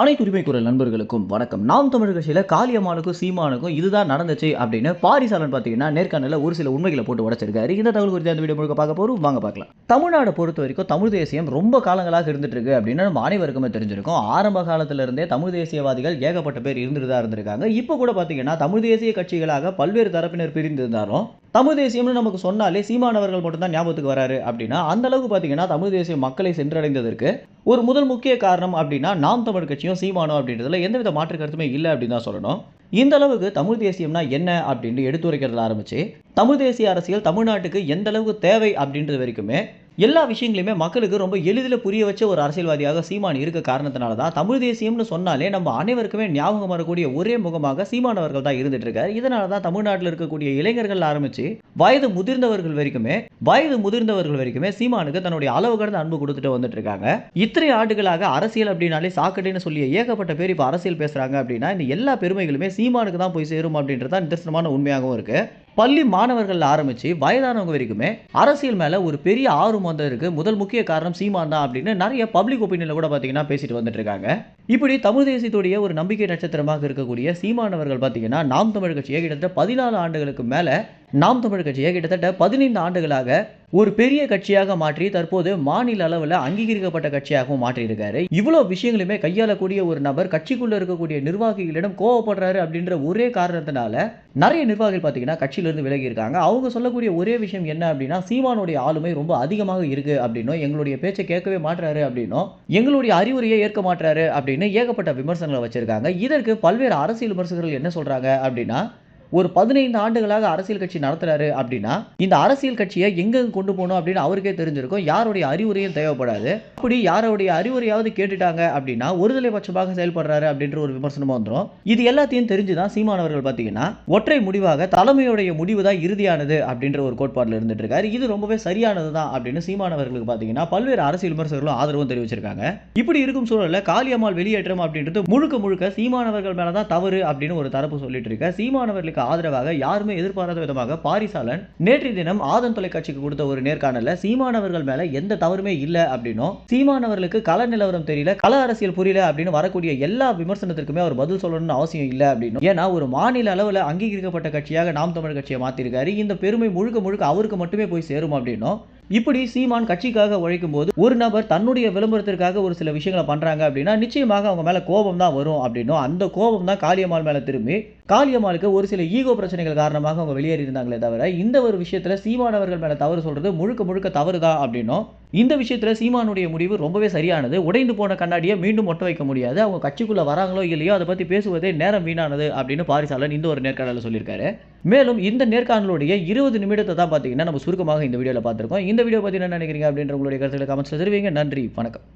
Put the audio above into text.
அனைத்து உரிமை குரல் நண்பர்களுக்கும் வணக்கம். நாம் தமிழ் கட்சியில் காளியம்மாளுக்கும் சீமானுக்கும் இதுதான் நடந்துச்சு அப்படின்னு பாரிசாலன் பார்த்தீங்கன்னா நேர்காணலில் ஒரு சில உண்மைகளை போட்டு உடச்சிருக்காரு. இந்த தகவல் குறித்து அந்த வீடியோ முழுக்க பார்க்க போகிறோம் வாங்க பார்க்கலாம். தமிழ்நாடு பொறுத்த வரைக்கும் தமிழ் தேசியம் ரொம்ப காலங்களாக இருந்துட்டு இருக்கு அப்படின்னு நம்ம அனைவருக்குமே தெரிஞ்சிருக்கும். ஆரம்ப காலத்திலிருந்தே தமிழ் தேசியவாதிகள் ஏகப்பட்ட பேர் இருந்துட்டு தான் இருந்திருக்காங்க. இப்போ கூட பார்த்தீங்கன்னா தமிழ் தேசிய கட்சிகளாக பல்வேறு தரப்பினர் பிரிந்திருந்தாலும் தமிழ் தேசியம்னு நமக்கு சொன்னாலே சீமானவர்கள் மட்டும்தான் ஞாபகத்துக்கு வராரு அப்படின்னா அந்த அளவுக்கு பார்த்தீங்கன்னா தமிழ் தேசிய மக்களை சென்றடைந்ததற்கு ஒரு முதல் முக்கிய காரணம் அப்படின்னா நாம் தமிழ் கட்சியும் சீமானோ அப்படின்றதுல எந்தவித மாற்று கருத்துமே இல்லை அப்படின்னு தான் சொல்லணும். இந்த அளவுக்கு தமிழ் தேசியம்னா என்ன அப்படின்னு எடுத்துரைக்கிறதுல ஆரம்பிச்சு தமிழ் தேசிய அரசியல் தமிழ்நாட்டுக்கு எந்த அளவுக்கு தேவை அப்படின்றது வரைக்குமே எல்லா விஷயங்களையுமே மக்களுக்கு ரொம்ப எளிதில் புரிய வச்ச ஒரு அரசியல்வாதியாக சீமான் இருக்க காரணத்தினால தான் தமிழ் தேசியம்னு சொன்னாலே நம்ம அனைவருக்குமே ஞாபகம் வரக்கூடிய ஒரே முகமாக சீமான் அவர்கள் தான் இருந்துட்டு இருக்காரு. இதனால தான் தமிழ்நாட்டில் இருக்கக்கூடிய இளைஞர்கள் ஆரம்பிச்சு வயது முதிர்ந்தவர்கள் வரைக்குமே வயது முதிர்ந்தவர்கள் வரைக்குமே சீமானுக்கு தன்னுடைய அளவு கடந்த அன்பு கொடுத்துட்டு வந்துட்டு இருக்காங்க. இத்தனை ஆண்டுகளாக அரசியல் அப்படின்னாலே சாக்கடைன்னு சொல்லி ஏகப்பட்ட பேர் இப்போ அரசியல் பேசுறாங்க அப்படின்னா இந்த எல்லா பெருமைகளுமே சீமானுக்கு தான் போய் சேரும் அப்படின்றது தான் நிதர்சனமான உண்மையாகவும் இருக்கு. பள்ளி மாணவர்கள் ஆரம்பித்து வயதானவங்க வரைக்குமே அரசியல் மேலே ஒரு பெரிய ஆர்வம் வந்ததற்கு முதல் முக்கிய காரணம் சீமான் தான் அப்படின்னு நிறைய பப்ளிக் ஒப்பீனியனில் கூட பார்த்தீங்கன்னா பேசிட்டு வந்துட்டு இருக்காங்க. இப்படி தமிழ் தேசியத்துடைய ஒரு நம்பிக்கை நட்சத்திரமாக இருக்கக்கூடிய சீமானவர்கள் பார்த்தீங்கன்னா நாம் தமிழ் கட்சியை கிட்டத்தட்ட பதினாலு ஆண்டுகளுக்கு மேலே நாம் தமிழ் கட்சியை கிட்டத்தட்ட பதினைந்து ஆண்டுகளாக ஒரு பெரிய கட்சியாக மாற்றி தற்போது மாநில அளவில் அங்கீகரிக்கப்பட்ட கட்சியாகவும் மாற்றியிருக்காரு. இவ்வளோ விஷயங்களுமே கையாளக்கூடிய ஒரு நபர் கட்சிக்குள்ள இருக்கக்கூடிய நிர்வாகிகளிடம் கோவப்படுறாரு அப்படின்ற ஒரே காரணத்தினால நிறைய நிர்வாகிகள் பார்த்தீங்கன்னா கட்சியிலிருந்து விலகி இருக்காங்க அவங்க சொல்லக்கூடிய ஒரே விஷயம் என்ன அப்படின்னா சீமானுடைய ஆளுமை ரொம்ப அதிகமாக இருக்கு அப்படின்னும் எங்களுடைய பேச்சை கேட்கவே மாட்டுறாரு அப்படின்னும் எங்களுடைய அறிவுரையை ஏற்க மாட்டுறாரு அப்படின்னு ஏகப்பட்ட விமர்சனங்களை வச்சிருக்காங்க. இதற்கு பல்வேறு அரசியல் விமர்சகர்கள் என்ன சொல்றாங்க அப்படின்னா ஒரு பதினைந்து ஆண்டுகளாக அரசியல் கட்சி நடத்துறாரு அப்படின்னா இந்த அரசியல் கட்சியை எங்க கொண்டு போகணும் அப்படின்னு அவருக்கே தெரிஞ்சிருக்கும். யாருடைய அறிவுரையும் தேவைப்படாது. அப்படி யாருடைய அறிவுரையாவது கேட்டுட்டாங்க அப்படின்னா ஒருதலை பட்சமாக செயல்படுறாரு அப்படின்ற ஒரு விமர்சனமும் வந்துடும் இது எல்லாத்தையும் தெரிஞ்சுதான் சீமானவர்கள் பார்த்தீங்கன்னா ஒற்றை முடிவாக தலைமையுடைய முடிவு தான் இறுதியானது அப்படின்ற ஒரு கோட்பாட்டில் இருந்துட்டு இருக்காரு. இது ரொம்பவே சரியானது தான் அப்படின்னு சீமானவர்களுக்கு பார்த்தீங்கன்னா பல்வேறு அரசியல் விமர்சகர்களும் ஆதரவும் தெரிவிச்சிருக்காங்க. இப்படி இருக்கும் சூழலில் காளியம்மாள் வெளியேற்றம் அப்படின்றது முழுக்க முழுக்க சீமானவர்கள் மேலதான் தவறு அப்படின்னு ஒரு தரப்பு சொல்லிட்டு இருக்க. சீமானவர்களுக்கு ஆதரவாக யாருமே எதிர்பாராத விதமாக பாரிசாலன் நேற்றைய தினம் ஆதன் தொலைக்காட்சிக்கு கொடுத்த ஒரு நேர்காணல சீமானவர்கள் மேல எந்த தவறுமே இல்லை அப்படின்னும். சீமானவர்களுக்கு கள நிலவரம் தெரியல கள அரசியல் புரியல அப்படின்னு வரக்கூடிய எல்லா விமர்சனத்திற்குமே அவர் பதில் சொல்லணும்னு அவசியம் இல்லை அப்படின்னு ஏன்னா ஒரு மாநில அளவில் அங்கீகரிக்கப்பட்ட கட்சியாக நாம் தமிழ் கட்சியை மாத்திருக்காரு. இந்த பெருமை முழுக்க முழுக்க அவருக்கு மட்டுமே போய் சேரும் அப்படின்னும். இப்படி சீமான் கட்சிக்காக உழைக்கும் போது ஒரு நபர் தன்னுடைய விளம்பரத்திற்காக ஒரு சில விஷயங்களை பண்றாங்க அப்படின்னா நிச்சயமாக அவங்க மேல கோபம் தான் வரும் அப்படின்னும். அந்த கோபம் தான் காளியம்மாள் மேல திரும்பி காளியம்மாளுக்கு ஒரு சில ஈகோ பிரச்சனைகள் காரணமாக அவங்க வெளியேறி இருந்தாங்களே தவிர இந்த ஒரு விஷயத்துல சீமானவர்கள் மேல தவறு சொல்றது முழுக்க முழுக்க தவறு தான் அப்படின்னும். இந்த விஷயத்தில் சீமானுடைய முடிவு ரொம்பவே சரியானது. உடைந்து போன கண்ணாடியை மீண்டும் ஒட்ட வைக்க முடியாது. அவங்க கட்சிக்குள்ளே வராங்களோ இல்லையோ அதை பற்றி பேசுவதே நேரம் வீணானது அப்படின்னு பாரிசாலன் இந்த ஒரு நேர்காணலில் சொல்லியிருக்காரு. மேலும் இந்த நேர்காணலுடைய இருபது நிமிடத்தை தான் பார்த்தீங்கன்னா நம்ம சுருக்கமாக இந்த வீடியோவில் பார்த்துருக்கோம். இந்த வீடியோ பற்றி என்ன நினைக்கிறீங்க அப்படின்ற உங்களுடைய கருத்துக்களை கமெண்ட்ஸில் தெரிவிங்க. நன்றி வணக்கம்.